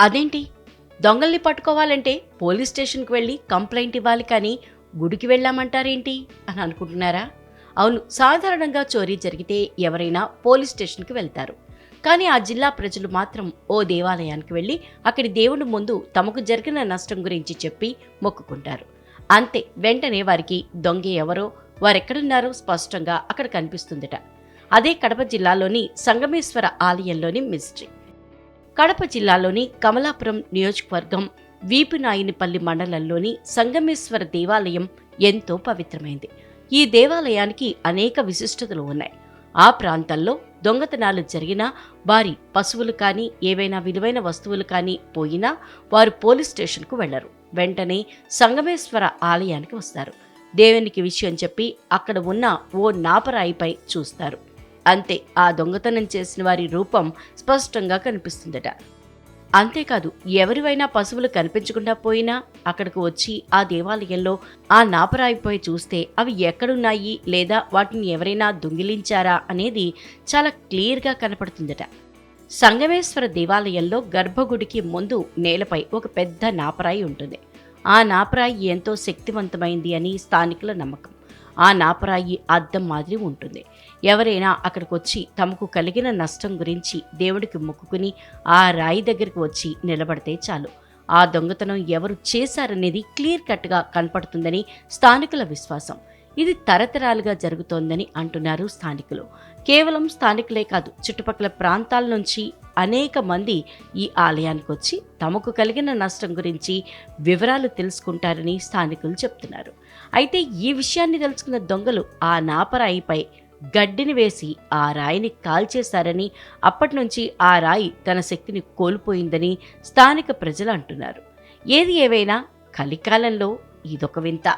అదేంటి? దొంగల్ని పట్టుకోవాలంటే పోలీస్ స్టేషన్కి వెళ్ళి కంప్లైంట్ ఇవ్వాలి కానీ గుడికి వెళ్ళామంటారేంటి అని అనుకుంటున్నారా? అవును సాధారణంగా చోరీ జరిగితే ఎవరైనా పోలీస్ స్టేషన్కి వెళ్తారు. కానీ ఆ జిల్లా ప్రజలు మాత్రం ఓ దేవాలయానికి వెళ్ళి అక్కడి దేవుడి ముందు తమకు జరిగిన నష్టం గురించి చెప్పి మొక్కుకుంటారు. అంతే వెంటనే వారికి దొంగ ఎవరో వారెక్కడున్నారో స్పష్టంగా అక్కడ కనిపిస్తుందట. అదే కడప జిల్లాలోని సంగమేశ్వర ఆలయంలోని మిస్టరీ. కడప జిల్లాలోని కమలాపురం నియోజకవర్గం వీపునాయినిపల్లి మండలంలోని సంగమేశ్వర దేవాలయం ఎంతో పవిత్రమైంది. ఈ దేవాలయానికి అనేక విశిష్టతలు ఉన్నాయి. ఆ ప్రాంతంలో దొంగతనాలు జరిగినా వారి పశువులు కానీ ఏవైనా విలువైన వస్తువులు కానీ పోయినా వారు పోలీస్ స్టేషన్కు వెళ్ళరు. వెంటనే సంగమేశ్వర ఆలయానికి వస్తారు. దేవునికి విషయం చెప్పి అక్కడ ఉన్న ఓ నాపరాయిపై చూస్తారు. అంతే ఆ దొంగతనం చేసిన వారి రూపం స్పష్టంగా కనిపిస్తుందట. అంతేకాదు ఎవరివైనా పశువులు కనిపించకుండా పోయినా అక్కడికి వచ్చి ఆ దేవాలయంలో ఆ నాపరాయిపోయి చూస్తే అవి ఎక్కడున్నాయి లేదా వాటిని ఎవరైనా దొంగిలించారా అనేది చాలా క్లియర్గా కనపడుతుందట. సంగమేశ్వర దేవాలయంలో గర్భగుడికి ముందు నేలపై ఒక పెద్ద నాపరాయి ఉంటుంది. ఆ నాపరాయి ఎంతో శక్తివంతమైంది అని స్థానికుల నమ్మకం. ఆ నాపరాయి అద్దం మాదిరి ఉంటుంది. ఎవరైనా అక్కడికి వచ్చి తమకు కలిగిన నష్టం గురించి దేవుడికి మొక్కుకుని ఆ రాయి దగ్గరికి వచ్చి నిలబడితే చాలు. ఆ దొంగతనం ఎవరు చేశారనేది క్లియర్ కట్గా కనపడుతుందని స్థానికుల విశ్వాసం. ఇది తరతరాలుగా జరుగుతోందని అంటున్నారు స్థానికులు. కేవలం స్థానికులే కాదు చుట్టుపక్కల ప్రాంతాల నుంచి అనేక మంది ఈ ఆలయానికి వచ్చి తమకు కలిగిన నష్టం గురించి వివరాలు తెలుసుకుంటారని స్థానికులు చెప్తున్నారు. అయితే ఈ విషయాన్ని తెలుసుకున్న దొంగలు ఆ నాపరాయిపై గడ్డిని వేసి ఆ రాయిని కాల్చేశారని అప్పటి నుంచి ఆ రాయి తన శక్తిని కోల్పోయిందని స్థానిక ప్రజలు అంటున్నారు. ఏది ఏవైనా కలికాలంలో ఇదొక వింత.